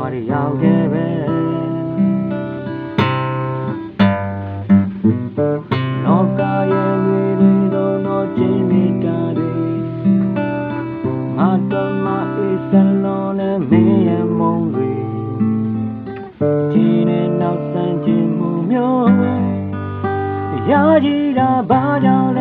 သွားတွေရောက်ခဲ့ပဲလောကရဲ့ဝေတွေတော့တော့ချင်းမိတာတွေမတော်မအေးစလုံးနဲ့မင်းရဲ့မုံတွေဒီနေ့နောက်ဆန်းခြင်းမှုမျိုးရာကြီးတာဘာကြောင့်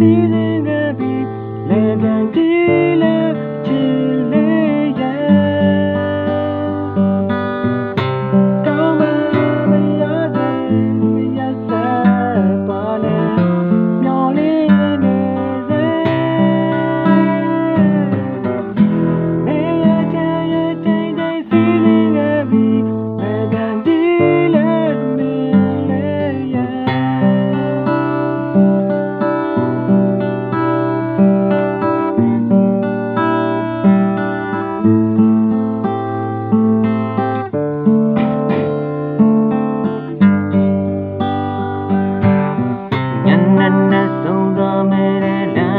စီစ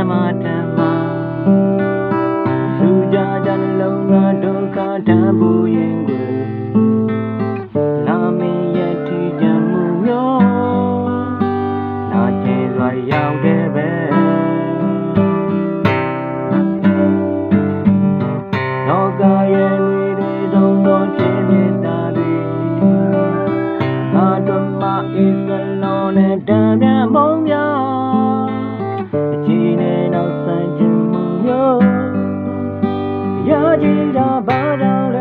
မဓမ္မလူကြကြနှလုံးသားဒုက္ခဓာတ်ဘူးရင်ကိုနာမည်ရည်တည်ကြမှုရောနာကျင်စွာရောက်ခဲ့ပဲလောကရဲ့နေတွေတုံးတော့ခြင်းမြတ်တာတွေငါတို့မှအစ္စလောနဲ့တံပြန်မုံများ Jadi, dah.